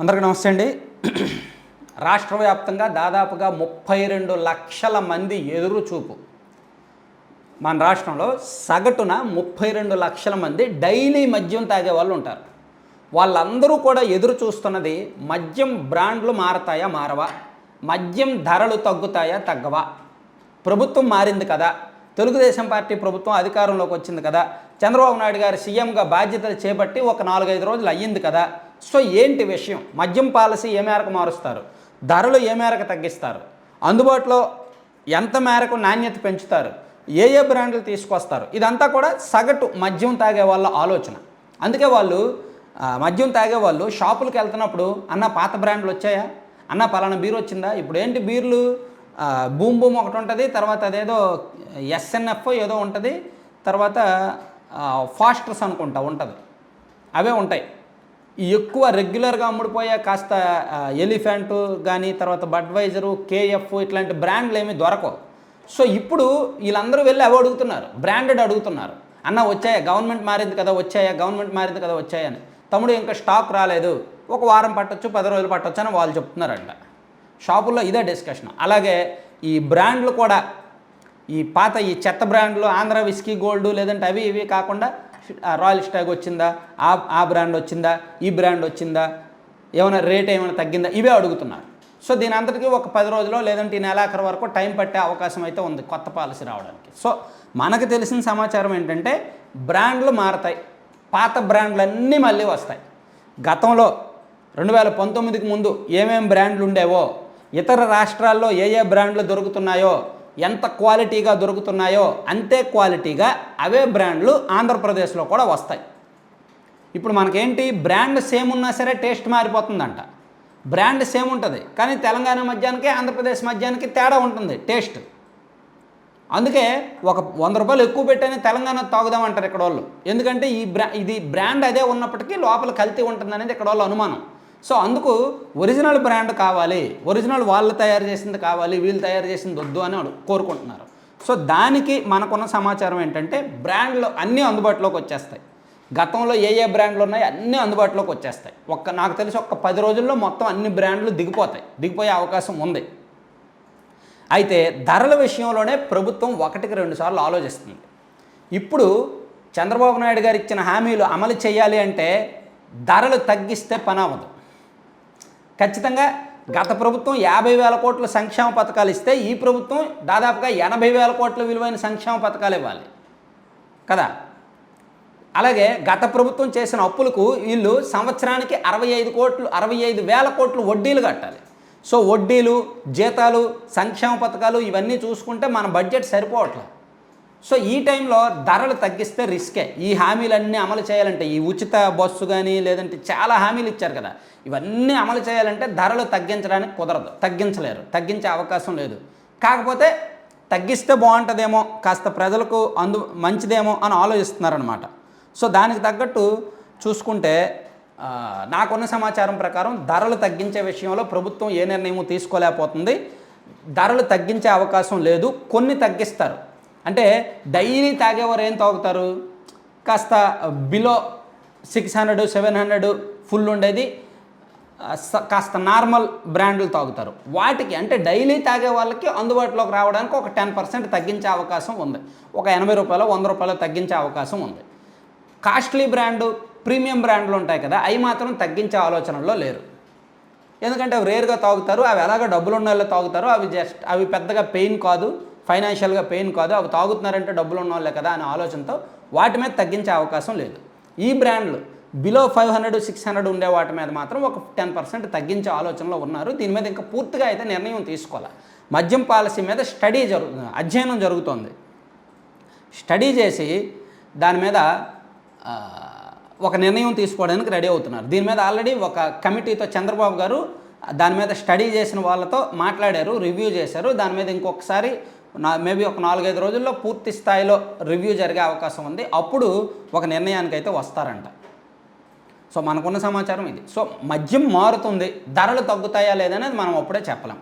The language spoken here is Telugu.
అందరికీ నమస్తే అండి. రాష్ట్ర వ్యాప్తంగా దాదాపుగా ముప్పై రెండు లక్షల మంది ఎదురు చూపు మన రాష్ట్రంలో సగటున ముప్పై రెండు లక్షల మంది డైలీ మద్యం తాగే వాళ్ళు ఉంటారు. వాళ్ళందరూ కూడా ఎదురు చూస్తున్నది మద్యం బ్రాండ్లు మారతాయా మారవా? మద్యం ధరలు తగ్గుతాయా తగ్గవా? ప్రభుత్వం మారింది కదా. తెలుగుదేశం పార్టీ ప్రభుత్వం అధికారంలోకి వచ్చింది కదా. చంద్రబాబు నాయుడు గారు సీఎంగా బాధ్యతలు చేపట్టి ఒక నాలుగైదు రోజులు అయ్యింది కదా. సో ఏంటి విషయం? మద్యం పాలసీ ఏ మేరకు మారుస్తారు? ధరలు ఏ మేరకు తగ్గిస్తారు? అందుబాటులో ఎంత మేరకు నాణ్యత పెంచుతారు? ఏ ఏ బ్రాండ్లు తీసుకొస్తారు? ఇదంతా కూడా సగటు మద్యం తాగే వాళ్ళ ఆలోచన. అందుకే వాళ్ళు మద్యం తాగే వాళ్ళు షాపులకు వెళ్తున్నప్పుడు అన్న పాత బ్రాండ్లు వచ్చాయా? అన్న పలానా బీర్ వచ్చిందా? ఇప్పుడు ఏంటి బీర్లు? బూమ్ బూమ్ ఒకటి ఉంటుంది తర్వాత అదేదో ఎస్ఎన్ఎఫ్ ఏదో ఉంటుంది తర్వాత ఫాస్టర్స్ అనుకుంటా ఉంటుంది. అవే ఉంటాయి. ఎక్కువ రెగ్యులర్గా అమ్ముడుపోయే కాస్త ఎలిఫెంటు ఎలిఫెంట్ కానీ తర్వాత బడ్వైజరు కేఎఫ్ ఇట్లాంటి బ్రాండ్లు ఏమీ దొరకవు. సో ఇప్పుడు వీళ్ళందరూ వెళ్ళి అవి అడుగుతున్నారు. బ్రాండెడ్ అడుగుతున్నారు. అన్న వచ్చాయా? గవర్నమెంట్ మారింది కదా వచ్చాయా? గవర్నమెంట్ మారింది కదా వచ్చాయని తమ్ముడు ఇంకా స్టాక్ రాలేదు. ఒక వారం పట్టొచ్చు పది రోజులు పట్టొచ్చు అని వాళ్ళు చెప్తున్నారంట. షాపుల్లో ఇదే డిస్కషన్. అలాగే ఈ బ్రాండ్లు కూడా ఈ పాత ఈ చెత్త బ్రాండ్లు ఆంధ్ర విస్కీ గోల్డ్ లేదంటే అవి ఇవి కాకుండా రాయల్ స్టాగ్ వచ్చిందా? ఆ ఆ బ్రాండ్ వచ్చిందా? ఈ బ్రాండ్ వచ్చిందా? ఏమైనా రేట్ ఏమైనా తగ్గిందా? ఇవే అడుగుతున్నారు. సో దీని అంతటికీ ఒక పది రోజులు లేదంటే ఈ నెలాఖరు వరకు టైం పట్టే అవకాశం అయితే ఉంది కొత్త పాలసీ రావడానికి. సో మనకు తెలిసిన సమాచారం ఏంటంటే బ్రాండ్లు మారతాయి. పాత బ్రాండ్లు అన్నీ మళ్ళీ వస్తాయి. గతంలో రెండు వేల పంతొమ్మిదికి ముందు ఏమేం బ్రాండ్లు ఉండేవో ఇతర రాష్ట్రాల్లో ఏ ఏ బ్రాండ్లు దొరుకుతున్నాయో ఎంత క్వాలిటీగా దొరుకుతున్నాయో అంతే క్వాలిటీగా అవే బ్రాండ్లు ఆంధ్రప్రదేశ్లో కూడా వస్తాయి. ఇప్పుడు మనకేంటి బ్రాండ్ సేమ్ ఉన్నా సరే టేస్ట్ మారిపోతుందంట. బ్రాండ్ సేమ్ ఉంటుంది కానీ తెలంగాణ మధ్యానికి ఆంధ్రప్రదేశ్ మధ్యానికి తేడా ఉంటుంది టేస్ట్. అందుకే ఒక వంద రూపాయలు ఎక్కువ పెట్టని తెలంగాణ తాగుదామంటారు ఇక్కడ వాళ్ళు ఎందుకంటే ఈ బ్రా ఇది బ్రాండ్ అదే ఉన్నప్పటికీ లోపల కల్తీ ఉంటుంది అనేది ఇక్కడ వాళ్ళు అనుమానం. సో అందుకు ఒరిజినల్ బ్రాండ్ కావాలి ఒరిజినల్ వాళ్ళు తయారు చేసింది కావాలి వీళ్ళు తయారు చేసింది వద్దు అని కోరుకుంటున్నారు. సో దానికి మనకున్న సమాచారం ఏంటంటే బ్రాండ్లు అన్నీ అందుబాటులోకి వచ్చేస్తాయి. గతంలో ఏ ఏ బ్రాండ్లు ఉన్నాయో అన్నీ అందుబాటులోకి వచ్చేస్తాయి. ఒక్క నాకు తెలిసి ఒక్క పది రోజుల్లో మొత్తం అన్ని బ్రాండ్లు దిగిపోతాయి దిగిపోయే అవకాశం ఉంది. అయితే ధరల విషయంలోనే ప్రభుత్వం ఒకటికి రెండు సార్లు ఆలోచిస్తుంది. ఇప్పుడు చంద్రబాబు నాయుడు గారు ఇచ్చిన హామీలు అమలు చేయాలి అంటే ధరలు తగ్గిస్తే పని అవ్వదు. ఖచ్చితంగా గత ప్రభుత్వం యాభై వేల కోట్ల సంక్షేమ పథకాలు ఇస్తే ఈ ప్రభుత్వం దాదాపుగా ఎనభై వేల కోట్ల విలువైన సంక్షేమ పథకాలు ఇవ్వాలి. కదా? అలాగే గత ప్రభుత్వం చేసిన అప్పులకు వీళ్ళు సంవత్సరానికి అరవై ఐదు కోట్లు అరవై ఐదు వేల కోట్లు వడ్డీలు కట్టాలి. సో వడ్డీలు జీతాలు సంక్షేమ పథకాలు ఇవన్నీ చూసుకుంటే మన బడ్జెట్ సరిపోవట్లేదు సో ఈ టైంలో ధరలు తగ్గిస్తే రిస్కే. ఈ హామీలన్నీ అమలు చేయాలంటే ఈ ఉచిత బస్సు కానీ లేదంటే చాలా హామీలు ఇచ్చారు కదా. ఇవన్నీ అమలు చేయాలంటే ధరలు తగ్గించడానికి కుదరదు. తగ్గించలేరు. తగ్గించే అవకాశం లేదు. కాకపోతే తగ్గిస్తే బాగుంటుందేమో కాస్త ప్రజలకు అందు మంచిదేమో అని ఆలోచిస్తున్నారనమాట సో దానికి తగ్గట్టు చూసుకుంటే నాకున్న సమాచారం ప్రకారం ధరలు తగ్గించే విషయంలో ప్రభుత్వం ఏ నిర్ణయం తీసుకోలేకపోతుంది. ధరలు తగ్గించే అవకాశం లేదు. కొన్ని తగ్గిస్తారు. అంటే డైలీ తాగేవారు ఏం తాగుతారు? కాస్త below six hundred seven hundred full ఉండేది. కాస్త నార్మల్ బ్రాండ్లు తాగుతారు. వాటికి అంటే డైలీ తాగే వాళ్ళకి అందుబాటులోకి రావడానికి ఒక టెన్ పర్సెంట్ తగ్గించే అవకాశం ఉంది. ఒక ఎనభై రూపాయలు వంద రూపాయలు తగ్గించే అవకాశం ఉంది. కాస్ట్లీ బ్రాండు ప్రీమియం బ్రాండ్లు ఉంటాయి కదా అవి మాత్రం తగ్గించే ఆలోచనలో లేరు. ఎందుకంటే అవి రేర్గా తాగుతారు అవి ఎలాగో డబ్బులు ఉన్న వాళ్ళు తాగుతారు అవి జస్ట్ అవి పెద్దగా పెయిన్ కాదు. ఫైనాన్షియల్గా పెయిన్ కాదు అవి తాగుతున్నారంటే డబ్బులు ఉన్న వాళ్ళే కదా అనే ఆలోచనతో వాటి మీద తగ్గించే అవకాశం లేదు. ఈ బ్రాండ్లు below five hundred six hundred ఉండే వాటి మీద మాత్రం ఒక టెన్ పర్సెంట్ తగ్గించే ఆలోచనలో ఉన్నారు. దీని మీద ఇంకా పూర్తిగా అయితే నిర్ణయం తీసుకోవాలి? మద్యం పాలసీ మీద స్టడీ జరుగుతుంది అధ్యయనం జరుగుతోంది. స్టడీ చేసి దాని మీద ఒక నిర్ణయం తీసుకోవడానికి రెడీ అవుతున్నారు. దీని మీద ఆల్రెడీ ఒక కమిటీతో చంద్రబాబు గారు దాని మీద స్టడీ చేసిన వాళ్ళతో మాట్లాడారు రివ్యూ చేశారు. దాని మీద ఇంకొకసారి నా మేబీ ఒక నాలుగైదు రోజుల్లో పూర్తి స్థాయిలో రివ్యూ జరిగే అవకాశం ఉంది. అప్పుడు ఒక నిర్ణయానికి అయితే వస్తారంట. సో మనకున్న సమాచారం ఇది. సో మద్యం మారుతుంది. ధరలు తగ్గుతాయా లేదనేది మనం అప్పుడే చెప్పలేం.